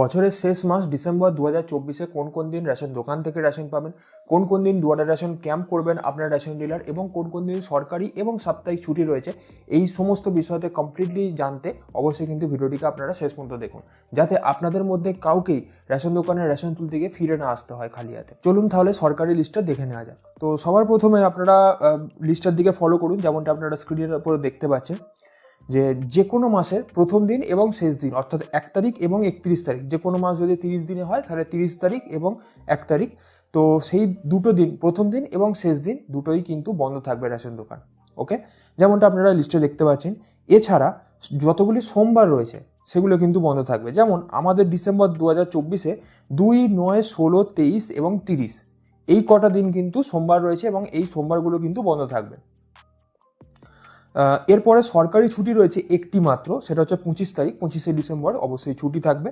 বছরের শেষ মাস ডিসেম্বর দু হাজার চব্বিশে কোন কোন দিন রেশন দোকান থেকে রেশন পাবেন? কোন কোন দিন দুয়ারে রেশন ক্যাম্প করবেন আপনার রেশন ডিলার? এবং কোন কোন দিন সরকারি এবং সাপ্তাহিক ছুটি রয়েছে? এই সমস্ত বিষয়তে কমপ্লিটলি জানতে অবশ্যই কিন্তু ভিডিওটিকে আপনারা শেষ পর্যন্ত দেখুন। যাতে আপনাদের মধ্যে কাউকেই রেশন দোকানের রেশন তুলতে গিয়ে ফিরে না আসতে হয় খালি হাতে চলুন তাহলে সরকারি লিস্টটা দেখে নেওয়া যাক। তো সবার প্রথমে আপনারা লিস্টের দিকে ফলো করুন, যেমনটা আপনারা স্ক্রিনের উপরে দেখতে পাচ্ছেন। যে যে কোনো মাসের প্রথম দিন এবং শেষ দিন, অর্থাৎ এক তারিখ এবং একত্রিশ তারিখ। যে কোনো মাস যদি তিরিশ দিনে হয়, তাহলে তিরিশ তারিখ এবং এক তারিখ। তো সেই দুটো দিন, প্রথম দিন এবং শেষ দিন দুটোই কিন্তু বন্ধ থাকবে রেশন দোকান, ওকে? যেমনটা আপনারা লিস্টে দেখতে পাচ্ছেন। এছাড়া যতগুলি সোমবার রয়েছে, সেগুলো কিন্তু বন্ধ থাকবে। যেমন আমাদের ডিসেম্বর দু হাজার চব্বিশে দুই, নয়, ষোলো, তেইশ এবং তিরিশ। এই কটা দিন কিন্তু সোমবার রয়েছে এবং এই সোমবারগুলো কিন্তু বন্ধ থাকবে। এরপরে সরকারি ছুটি রয়েছে একটি মাত্র, সেটা হচ্ছে পঁচিশ তারিখ, পঁচিশে ডিসেম্বর, অবশ্যই ছুটি থাকবে।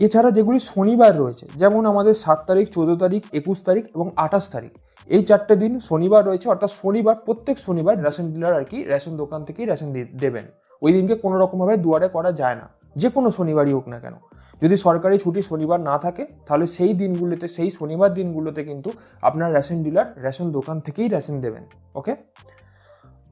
এছাড়া যেগুলি শনিবার রয়েছে, যেমন আমাদের সাত তারিখ, চোদ্দ তারিখ, একুশ তারিখ এবং আঠাশ তারিখ, এই চারটে দিন শনিবার রয়েছে, অর্থাৎ শনিবার, প্রত্যেক শনিবার রেশন ডিলার আর কি রেশন দোকান থেকেই রেশন দেবেন। ওই দিনকে কোনো রকমভাবে দুয়ারে করা যায় না, যে কোনো শনিবারই হোক না কেন। যদি সরকারি ছুটি শনিবার না থাকে, তাহলে সেই দিনগুলোতে, সেই শনিবার দিনগুলোতে কিন্তু আপনার রেশন ডিলার রেশন দোকান থেকেই রেশন দেবেন, ওকে?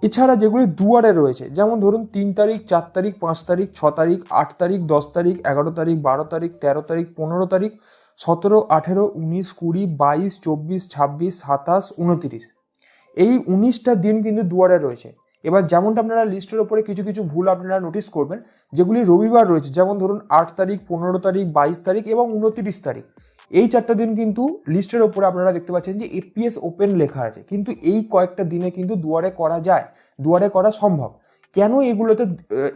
এছাড়া যেগুলি দুয়ারে রয়েছে, যেমন ধরুন তিন তারিখ, চার তারিখ, পাঁচ তারিখ, ছ তারিখ, আট তারিখ, দশ তারিখ, এগারো তারিখ, বারো তারিখ, তেরো তারিখ, পনেরো তারিখ, সতেরো, আঠেরো, উনিশ, কুড়ি, বাইশ, চব্বিশ, ছাব্বিশ, সাতাশ, উনতিরিশ। এই উনিশটা দিন কিন্তু দুয়ারে রয়েছে। এবার যেমনটা আপনারা লিস্টের ওপরে কিছু কিছু ভুল আপনারা নোটিস করবেন, যেগুলি রবিবার রয়েছে, যেমন ধরুন আট তারিখ, পনেরো তারিখ, বাইশ তারিখ এবং উনতিরিশ তারিখ। এই চারটা দিন কিন্তু লিস্টের ওপরে আপনারা দেখতে পাচ্ছেন যে এপিএস ওপেন লেখা আছে। কিন্তু এই কয়েকটা দিনে কিন্তু দুয়ারে করা যায়, দুয়ারে করা সম্ভব। কেন এগুলোতে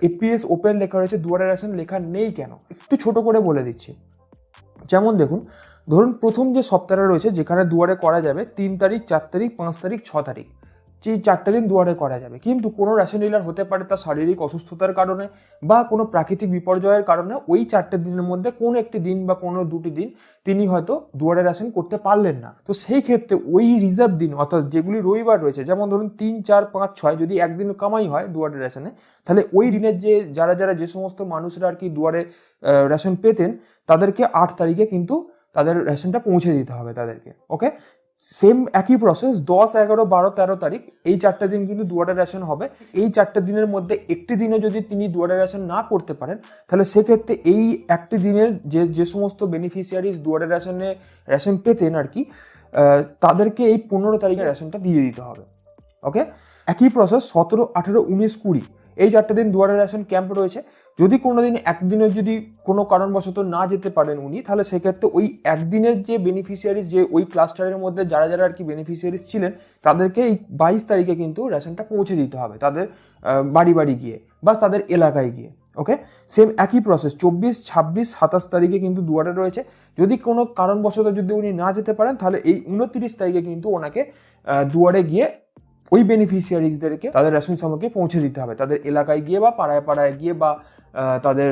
এপিএস ওপেন লেখা রয়েছে, দুয়ারে রেশন লেখা নেই কেন? একটু ছোট করে বলে দিচ্ছি। যেমন দেখুন, ধরুন প্রথম যে সপ্তাহটা রয়েছে, যেখানে দুয়ারে করা যাবে, তিন তারিখ, চার তারিখ, পাঁচ তারিখ, ছ তারিখ। যে এই চারটে দিন দুয়ারে করা যাবে। কিন্তু কোনো রেশন ডিলার হতে পারে তার শারীরিক অসুস্থতার কারণে বা কোনো প্রাকৃতিক বিপর্যয়ের কারণে ওই চারটে দিনের মধ্যে কোনো একটি দিন বা কোনো দুটি দিন তিনি হয়তো দুয়ারে রেশন করতে পারলেন না। তো সেই ক্ষেত্রে ওই রিজার্ভ দিন, অর্থাৎ যেগুলি রবিবার রয়েছে, যেমন ধরুন তিন, চার, পাঁচ, ছয়, যদি একদিন কামাই হয় দুয়ারে রেশনে তাহলে ওই দিনের যে যারা যারা যে সমস্ত মানুষরা আর কি দুয়ারে রেশন পেতেন, তাদেরকে আট তারিখে কিন্তু তাদের রেশনটা পৌঁছে দিতে হবে তাদেরকে। ওকে সেম একই প্রসেস দশ, এগারো, বারো, তেরো তারিখ, এই চারটে দিন কিন্তু দুয়ারে রেশন হবে। এই চারটে দিনের মধ্যে একটি দিনও যদি তিনি দুয়ারে রেশন না করতে পারেন, তাহলে সেক্ষেত্রে এই একটি দিনের যে যে সমস্ত বেনিফিশিয়ারিজ দুয়ারে রেশনে রেশন পেতেন আর কি তাদেরকে এই পনেরো তারিখে রেশনটা দিয়ে দিতে হবে। ওকে একই প্রসেস সতেরো, আঠেরো, উনিশ, কুড়ি। এই চারটে দিন দুয়ারে রেশন ক্যাম্প রয়েছে। যদি কোনো দিন একদিনের যদি কোনো কারণবশত না যেতে পারেন উনি, তাহলে সেক্ষেত্রে ওই একদিনের যে বেনিফিশিয়ারিজ যে ওই ক্লাস্টারের মধ্যে যারা যারা আর কি বেনিফিশিয়ারিজ ছিলেন, তাদেরকে এই বাইশ তারিখে কিন্তু রেশনটা পৌঁছে দিতে হবে তাদের বাড়ি বাড়ি গিয়ে বা তাদের এলাকায় গিয়ে ওকে সেম একই প্রসেস চব্বিশ, ছাব্বিশ, সাতাশ তারিখে কিন্তু দুয়ারে রয়েছে। যদি কোনো কারণবশত যদি উনি না যেতে পারেন, তাহলে এই উনত্রিশ তারিখে কিন্তু ওনাকে দুয়ারে গিয়ে ওই বেনিফিশিয়ারিজদেরকে তাদের রেশন সামগ্রী পৌঁছে দিতে হবে। তাদের এলাকায় গিয়ে বা পাড়ায় পাড়ায় গিয়ে বা তাদের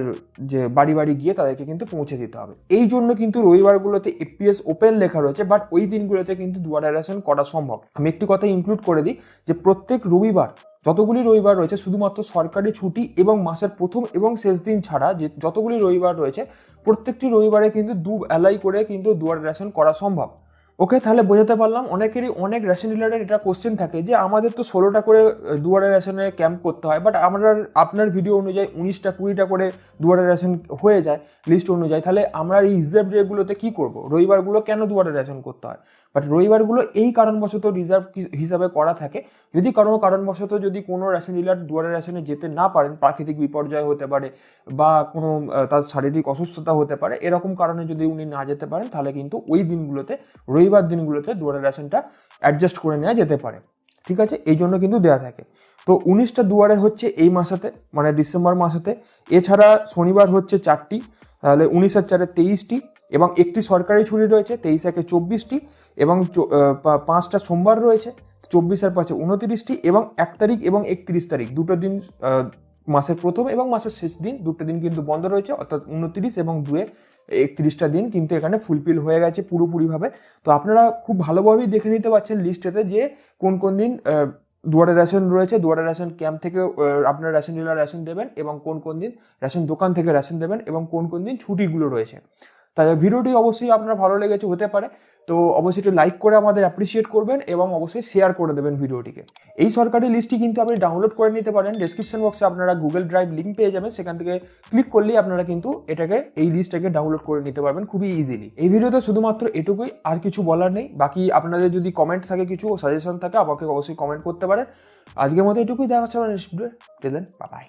যে বাড়ি বাড়ি গিয়ে তাদেরকে কিন্তু পৌঁছে দিতে হবে। এই জন্য কিন্তু রবিবারগুলোতে এপিএস ওপেন লেখা রয়েছে বাট ওই দিনগুলোতে কিন্তু দুয়ারে রেশন করা সম্ভব। আমি একটি কথা ইনক্লুড করে দিই যে প্রত্যেক রবিবার, যতগুলি রবিবার রয়েছে, শুধুমাত্র সরকারি ছুটি এবং মাসের প্রথম এবং শেষ দিন ছাড়া যে যতগুলি রবিবার রয়েছে, প্রত্যেকটি রবিবারে কিন্তু দু অ্যালাই করে কিন্তু দুয়ারে রেশন করা সম্ভব। ওকে তাহলে বোঝাতে পারলাম অনেকেরই অনেক রেশন ডিলারের এটা কোশ্চেন থাকে যে আমাদের তো ষোলোটা করে দুয়ারে রেশনে ক্যাম্প করতে হয় বাট আমরা আপনার ভিডিও অনুযায়ী উনিশটা, কুড়িটা করে দুয়ারে রেশন হয়ে যায় লিস্ট অনুযায়ী। তাহলে আমরা এই রিজার্ভ ডেগুলোতে কী করব? রবিবারগুলো কেন দুয়ারে রেশন করতে হয়? বাট রবিবারগুলো এই কারণবশত রিজার্ভ হিসাবে করা থাকে। যদি কোনো কারণবশত যদি কোনো রেশন ডিলার দুয়ারে রেশনে যেতে না পারেন, প্রাকৃতিক বিপর্যয় হতে পারে বা কোনো তার শারীরিক অসুস্থতা হতে পারে, এরকম কারণে যদি উনি না যেতে পারেন, তাহলে কিন্তু ওই দিনগুলোতে রবিবার দিনগুলোতে দুয়ারে রেশনটা অ্যাডজাস্ট করে নেওয়া যেতে পারে। ঠিক আছে? এই জন্য কিন্তু দেওয়া থাকে। তো উনিশটা দুয়ারে হচ্ছে এই মাসেতে মানে ডিসেম্বর মাসেতে। এছাড়া শনিবার হচ্ছে চারটি, তাহলে উনিশ আর চারে তেইশটি এবং একটি সরকারি ছুটি রয়েছে তেইশ একে চব্বিশটি এবং পাঁচটা সোমবার রয়েছে, চব্বিশ আর পাঁচে উনতিরিশটি এবং এক তারিখ এবং একত্রিশ তারিখ। দুটো দিন মাসের প্রথম এবং মাসের শেষ দিন, দুটো দিন কিন্তু বন্ধ রয়েছে, অর্থাৎ উনত্রিশ এবং দুয়ে একত্রিশটা দিন কিন্তু এখানে ফুলফিল হয়ে গেছে পুরোপুরিভাবে। তো আপনারা খুব ভালোভাবেই দেখে নিতে পারছেন লিস্টেতে যে কোন কোন দিন দুয়ারে রেশন রয়েছে, দুয়ারে রেশন ক্যাম্প থেকে আপনারা রেশন ডিলার রেশন দেবেন এবং কোন কোন দিন রেশন দোকান থেকে রেশন দেবেন এবং কোন কোন দিন ছুটিগুলো রয়েছে। তাই ভিডিওটি অবশ্যই আপনার ভালো লেগেছে, হতে পারে। তো অবশ্যই একটু লাইক করে আমাদের অ্যাপ্রিসিয়েট করবেন এবং অবশ্যই শেয়ার করে দেবেন ভিডিওটিকে। এই সরকারি লিস্টটি কিন্তু আপনি ডাউনলোড করে নিতে পারেন। ডেসক্রিপশন বক্সে আপনারা গুগল ড্রাইভ লিঙ্ক পেয়ে যাবেন। সেখান থেকে ক্লিক করলেই আপনারা কিন্তু এটাকে, এই লিস্টটাকে ডাউনলোড করে নিতে পারবেন খুবই ইজিলি এই ভিডিওতে শুধুমাত্র এটুকুই, আর কিছু বলার নেই। বাকি আপনাদের যদি কমেন্ট থাকে, কিছু সাজেশন থাকে, আমাকে অবশ্যই কমেন্ট করতে পারেন। আজকের মতো এটুকুই। দেখা হচ্ছে আমার বাই